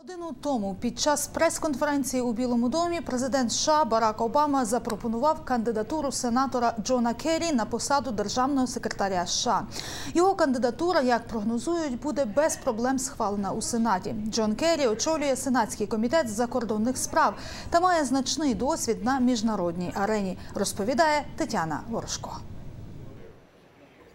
Годину тому під час прес-конференції у Білому домі президент США Барак Обама запропонував кандидатуру сенатора Джона Керрі на посаду державного секретаря США. Його кандидатура, як прогнозують, буде без проблем схвалена у Сенаті. Джон Керрі очолює сенатський комітет з закордонних справ та має значний досвід на міжнародній арені. Розповідає Тетяна Ворожко.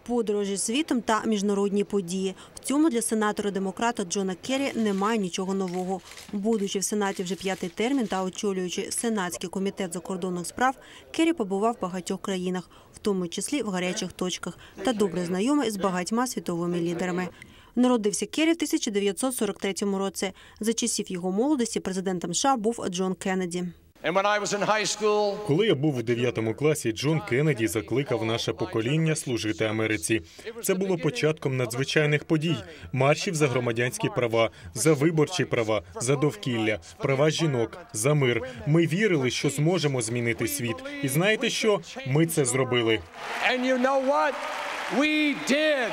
Подорожі світом та міжнародні події. В цьому для сенатора-демократа Джона Керрі немає нічого нового. Будучи в Сенаті вже п'ятий термін та очолюючи Сенатський комітет закордонних справ, Керрі побував в багатьох країнах, в тому числі в гарячих точках, та добре знайомий з багатьма світовими лідерами. Народився Керрі в 1943 році. За часів його молодості президентом США був Джон Кеннеді. Коли я був у 9 класі, Джон Кеннеді закликав наше покоління служити Америці. Це було початком надзвичайних подій: маршів за громадянські права, за виборчі права, за довкілля, права жінок, за мир. Ми вірили, що зможемо змінити світ. І знаєте що? Ми це зробили. and you know what? We did.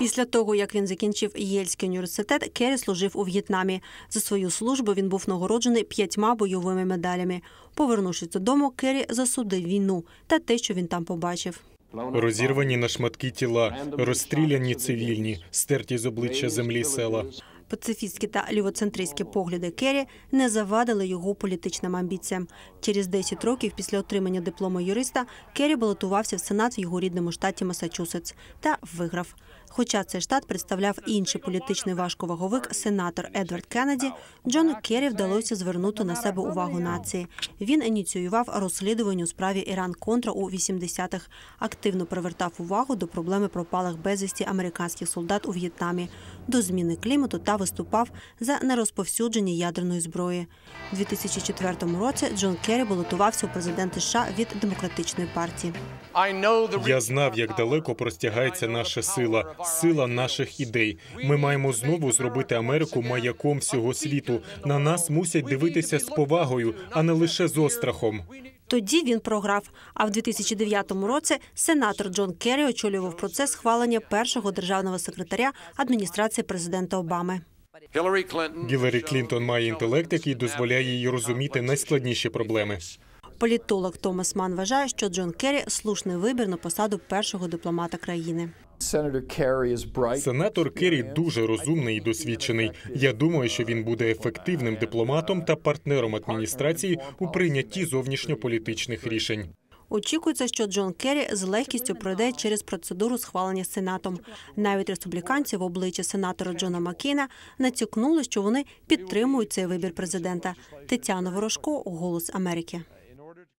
Після того, як він закінчив Єльський університет, Керрі служив у В'єтнамі. За свою службу він був нагороджений п'ятьма бойовими медалями. Повернувшись додому, Керрі засудив війну та те, що він там побачив. Розірвані на шматки тіла, розстріляні цивільні, стерті з обличчя землі села. Пацифістські та лівоцентристські погляди Керрі не завадили його політичним амбіціям. Через 10 років після отримання диплому юриста Керрі балотувався в Сенат в його рідному штаті Масачусетс та виграв. Хоча цей штат представляв інший політичний важковаговик, сенатор Едвард Кеннеді, Джону Керрі вдалося звернути на себе увагу нації. Він ініціював розслідування у справі Іран Контра у 80-х, активно привертав увагу до проблеми пропалих безвісті американських солдат у В'єтнамі, до зміни клімату та виступав за нерозповсюдження ядерної зброї. У 2004 році Джон Керрі балотувався у президенти США від демократичної партії. Я знав, як далеко простягається наша сила, сила наших ідей. Ми маємо знову зробити Америку маяком всього світу. На нас мусять дивитися з повагою, а не лише з острахом. Тоді він програв. А в 2009 році сенатор Джон Керрі очолював процес схвалення першого державного секретаря адміністрації президента Обами. Hillary Clinton. Гіларі Клінтон має інтелект, який дозволяє їй розуміти найскладніші проблеми. Політолог Томас Ман вважає, що Джон Керрі слушний вибір на посаду першого дипломата країни. Сенатор Керрі дуже розумний і досвідчений. Я думаю, що він буде ефективним дипломатом та партнером адміністрації у прийнятті зовнішньополітичних рішень. Очікується, що Джон Керрі з легкістю пройде через процедуру схвалення сенатом. Навіть республіканці в обличчя сенатора Джона Маккейна натякнули, що вони підтримують цей вибір президента. Тетяна Ворожко, Голос Америки.